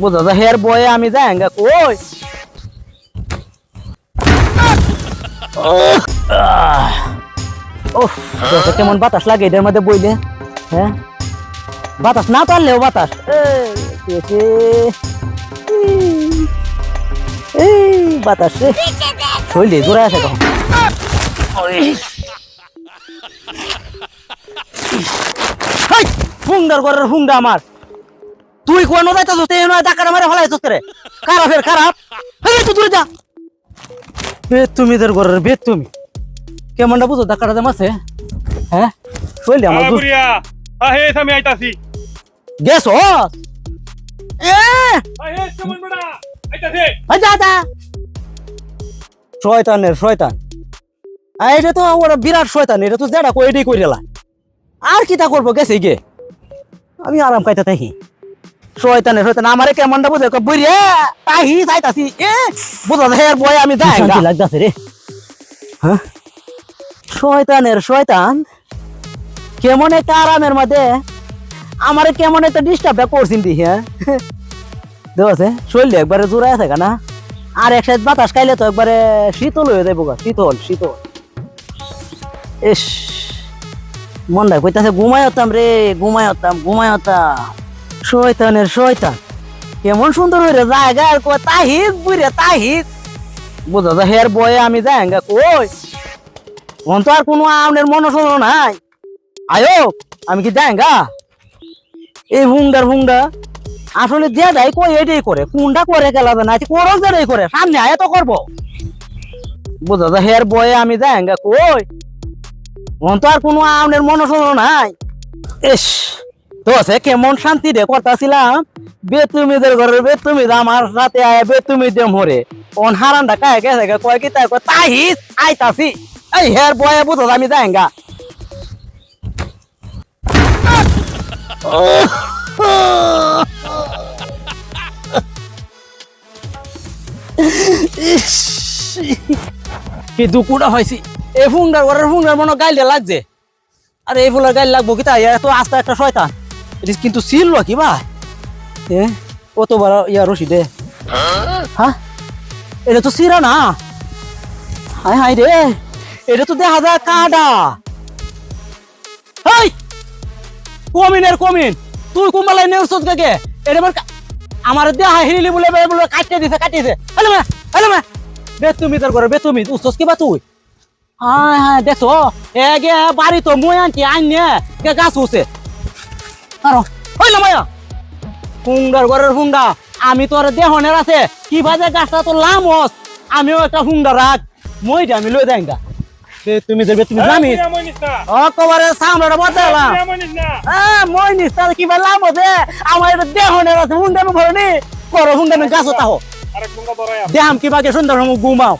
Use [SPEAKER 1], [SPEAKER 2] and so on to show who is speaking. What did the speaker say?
[SPEAKER 1] বোঝা যায় হের বয়ে আমি যাই গা কই? ওহ কেমন বাতাস লাগে এদের মধ্যে বইলে হ্যাঁ? বাতাস না পারলেও বাতাস। এই, বাতাস শৈলে জোড়া আছে কখন হুংদার ঘরের হুংদা আমার। তুই কোন যাইতাছ তুই নয় ডাকাটা মারে ফলাইছস রে খারাপ ফের খারাপ এই তুই দূরে যা। বে তুমি তোর ঘরের বে তুমি কেমনটা বুঝো ডাকাটা যে মাছে হ্যাঁ? শৈলে আমার দূর?
[SPEAKER 2] আগুরিয়া আহে আমি আইতাছি।
[SPEAKER 1] গেছ? এ!
[SPEAKER 2] আহে কেমন বড়া আইতাছি।
[SPEAKER 1] আচ্ছা শয়তানের শয়তান। আর এটা তো ওরা বিরাট শয়তান এটা তো যেটা কই এটাই কইরেলা আর কি তা করব গেছে গে। আমি আরাম খাইতে থাকি। শয়তানের শয়তান আমারে কেমনটা বুঝে? বুড়িয়ে তাহি যাইতাছি। এ বুঝা যায় বয় আমি যাই লাগতাছে রে। হ্যাঁ? শয়তানের শয়তান কেমন একটা আরামের মধ্যে আমারে কেমন একটা ডিস্টার্বটা করছিন দি হ্যাঁ? দেওয়াছে শরীর একবারে জোড়ায় থাকে না? আর এক সাইড বাতাস খাইলে তো একবারে শীতল হয়ে যাব শীতল শীতল। ইস মনটা কইতাছে ঘুমায়তাম রে ঘুমায়তাম ঘুমায়তাম শয়তানের শয়তান। কেমন সুন্দর হয়ে জায়গা, আর কয় তাহিস বুড়ে তাহিস বোঝা যায় হের বয়ে আমি যাই কই? মন তো আর কোনো আমনের মনসন নাই। আয়ো, আমি কি যাই গা এই হুংডার হুংডা আসলে যেটাই কই এটাই করে, কোনটা করে গেলা না করো যেটাই করে, সামনে আয় তো করব। বোঝা যায় হের বয়ে আমি যাই কই? মন তো আর কোনো আমনের মনসন নাই। ইস। তো আছে কেমন শান্তি রে করতাছিলাম? বেতুমিদের ঘরের বেতুমিদ আমার সাথে আয় বেতুমিদ দে মরে। অন হারান্ডা কায় গেছে কয় কি তাই কয় তাহিস আইতাছি। এই হের বয়ে বুঝো আমি যাই গা ইস, কি দুকুটা হয়েছি এই ফুংটার ঘরের ফুংটার মনে গাইলে লাগছে আর এই ফুলের গাইল লাগবো কি তাই? এত আস্তে একটা শয়তান। এটা কিন্তু ছিল কি বা? এ কত বড় ইয়া রশি দে। হ্যাঁ এটা তো সিরা না। হাই হাই রে, এটা তো দেখা যায় কাটা। হাই! কমিনের কমিন। তুই কুম্বালাই নেউসত গে এটা আমার কা- আমার দেহা হিরিলি বলে বলে কাটিয়ে দিছে হ্যালো মা হ্যালো মা। বেতুমি তোর করে বেতুমি উস্তস কি বা তুই? হ্যাঁ হ্যাঁ দেখছ? এ গে বাড়ি তো মুই আনছি, আইনে গে গাছ উঠছে আরও হইল মায়া। হুঙ্গার ঘরের হুঙ্গা আমি তোর দেহনের আছে। কি বাজে গাছটা তো লামস আমিও একটা হুঙ্গা রাখ মইটা আমি লই দেন গা তুমি দেবে তুমি জানি
[SPEAKER 2] না
[SPEAKER 1] অকবারে
[SPEAKER 2] মনিস না
[SPEAKER 1] হ্যাঁ মই নিস্তার কি লাভ আছে আমার এটা দেহনের আছে হুঙ্গানো ভরনি। করো হুঙ্গানো গাছ তাহো
[SPEAKER 2] আরে কোনটা বড়
[SPEAKER 1] দেহাম কে সুন্দর ঘুমাও।